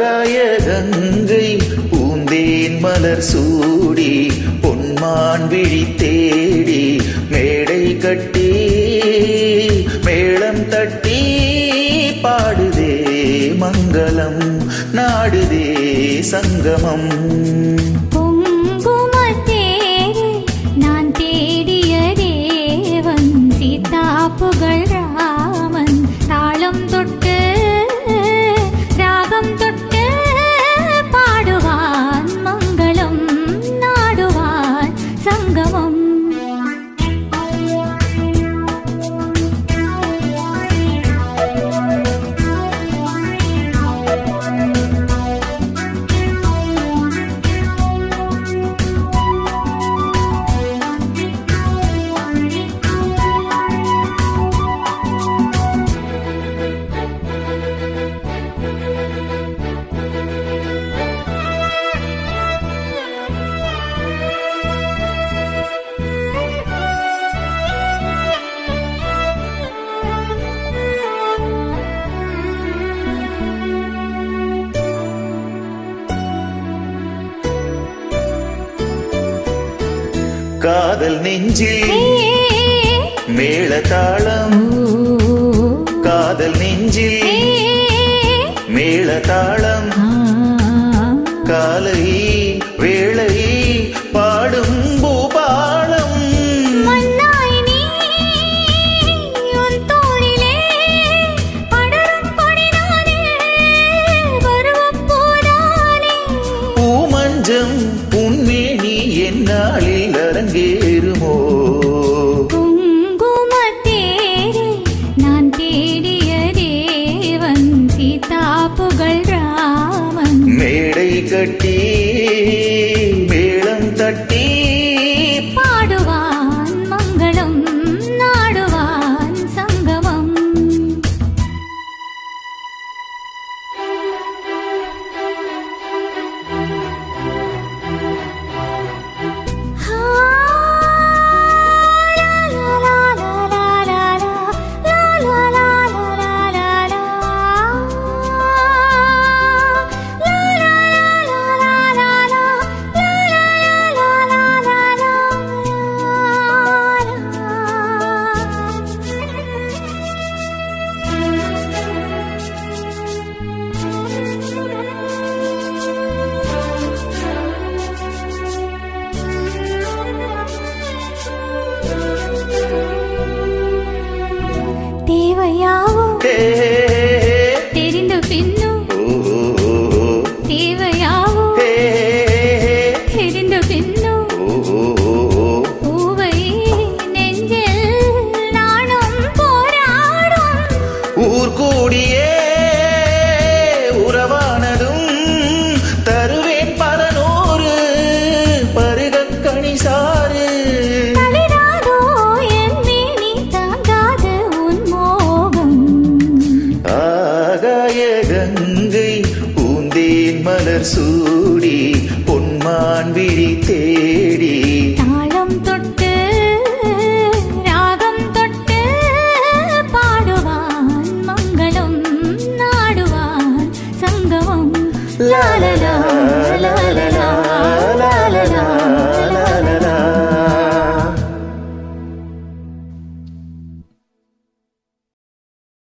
ஆதாய கங்கை பூந்தேன் மலர் சூடி பொன்மான் விழி தேடி மேடை கட்டி மேளம் தட்டி பாடுதே மங்களம் நாடுதே சங்கமம். புகழ் காதல் நெஞ்சில் மேளதாளம். காதல் நெஞ்சில் மேளதாளம். கட்டி மேளம் தட்டி தேவையாவோ? தெரிந்த பின்னும் மலர் சூடி பொன்மான் விரித்தே